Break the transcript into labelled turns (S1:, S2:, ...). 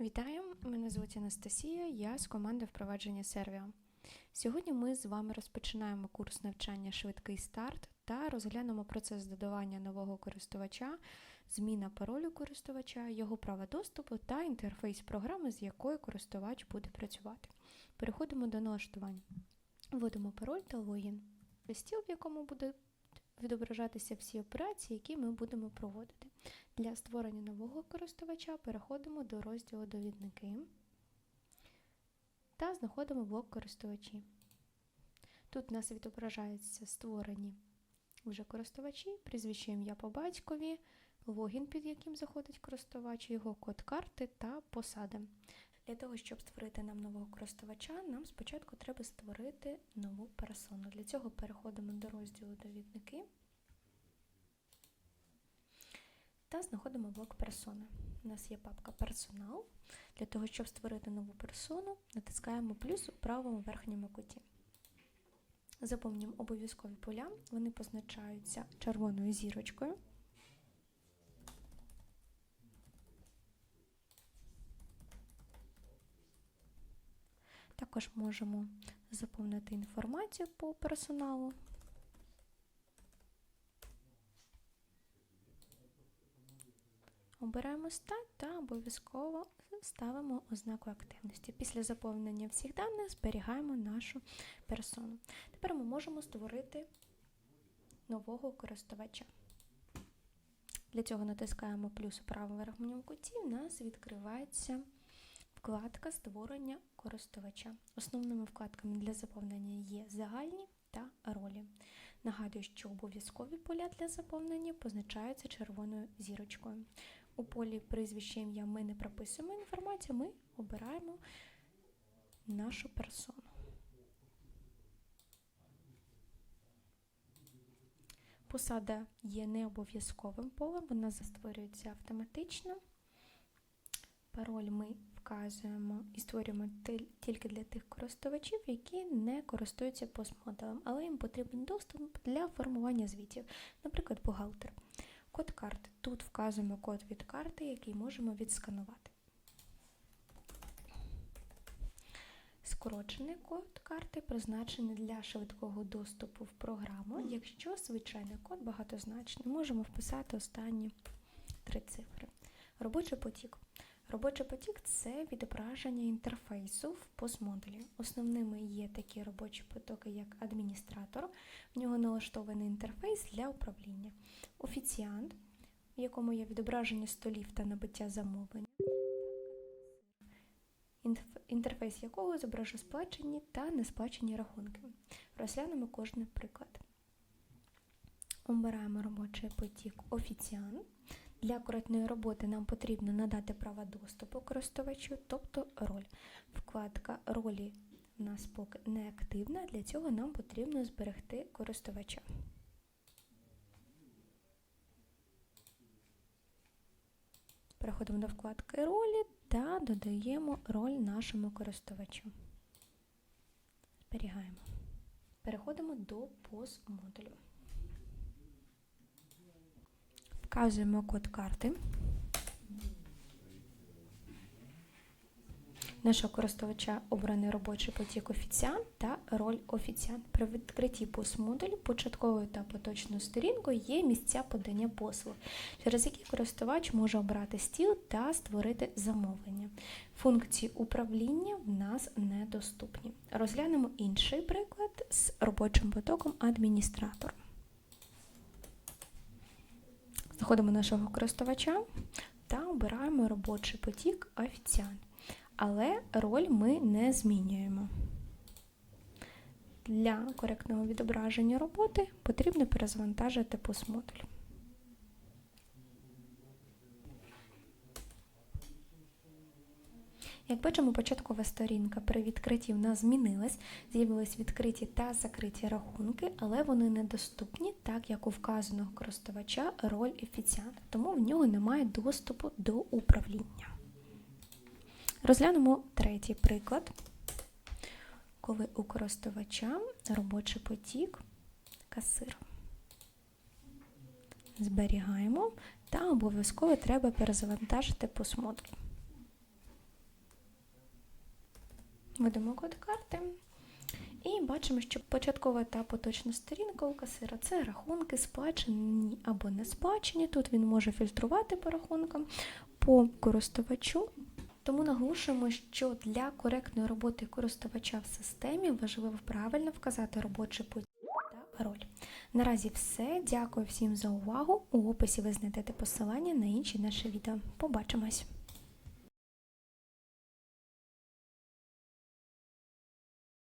S1: Вітаю! Мене звуть Анастасія, я з команди впровадження Сервіо. Сьогодні ми з вами розпочинаємо курс навчання Швидкий старт та розглянемо процес додавання нового користувача, зміна паролю користувача, його права доступу та інтерфейс програми, з якою користувач буде працювати. Переходимо до налаштувань. Вводимо пароль та логін. Стіл, в якому буде відображатися всі операції, які ми будемо проводити. Для створення нового користувача переходимо до розділу Довідники та знаходимо блок користувачі. Тут у нас відображаються створені вже користувачі, прізвище ім'я по батькові, логін, під яким заходить користувач, його код карти та посада. Для того, щоб створити нам нового користувача, нам спочатку треба створити нову персону. Для цього переходимо до розділу Довідники та знаходимо блок персони. У нас є папка Персонал. Для того, щоб створити нову персону, натискаємо плюс у правому верхньому куті. Заповнюємо обов'язкові поля, вони позначаються червоною зірочкою. Також можемо заповнити інформацію по персоналу. Обираємо стать та обов'язково ставимо ознаку активності. Після заповнення всіх даних зберігаємо нашу персону. Тепер ми можемо створити нового користувача. Для цього натискаємо плюс у правому верхньому куті, у нас відкривається вкладка Створення користувача. Основними вкладками для заповнення є загальні та ролі. Нагадую, що обов'язкові поля для заповнення позначаються червоною зірочкою. У полі прізвище ім'я ми не прописуємо інформацію, ми обираємо нашу персону. Посада є не обов'язковим полем, вона створюється автоматично. Пароль ми вказуємо і створюємо тільки для тих користувачів, які не користуються постмодулем, але їм потрібен доступ для формування звітів, наприклад, бухгалтер. Код карти. Тут вказуємо код від карти, який можемо відсканувати. Скорочений код карти призначений для швидкого доступу в програму. Якщо звичайний код багатозначний, можемо вписати останні три цифри. Робочий потік. Робочий потік це відображення інтерфейсу в постмодулі. Основними є такі робочі потоки, як адміністратор, в нього налаштований інтерфейс для управління, офіціант, в якому є відображення столів та набиття замовлення, інтерфейс якого зображує сплачені та несплачені рахунки. Розглянемо кожний приклад. Обираємо робочий потік офіціант. Для коректної роботи нам потрібно надати права доступу користувачу, тобто роль. Вкладка ролі у нас поки не активна, для цього нам потрібно зберегти користувача. Переходимо до вкладки ролі та додаємо роль нашому користувачу. Зберігаємо. Переходимо до постмодулю. Вказуємо код карти. Нашого користувача обраний робочий потік офіціант та роль офіціант. При відкритті постмодулю початковою та поточною сторінкою є місця подання послуг, через які користувач може обрати стіл та створити замовлення. Функції управління в нас недоступні. Розглянемо інший приклад з робочим потоком адміністратор. Знаходимо нашого користувача та обираємо робочий потік офіціант. Але роль ми не змінюємо. Для коректного відображення роботи потрібно перезавантажити постмодуль. Як бачимо, початкова сторінка при відкритті в нас змінилась, з'явились відкриті та закриті рахунки, але вони недоступні, так як у вказаного користувача роль офіціанта, тому в нього немає доступу до управління. Розглянемо третій приклад, коли у користувача робочий потік, касир. Зберігаємо та обов'язково треба перезавантажити постмодуль. Введемо код карти. І бачимо, що початковий та поточна сторінка у касира це рахунки, сплачені або не сплачені. Тут він може фільтрувати по рахункам по користувачу. Тому наголошуємо, що для коректної роботи користувача в системі важливо правильно вказати робочий подій роль. Наразі все. Дякую всім за увагу. У описі ви знайдете посилання на інші наші відео. Побачимось!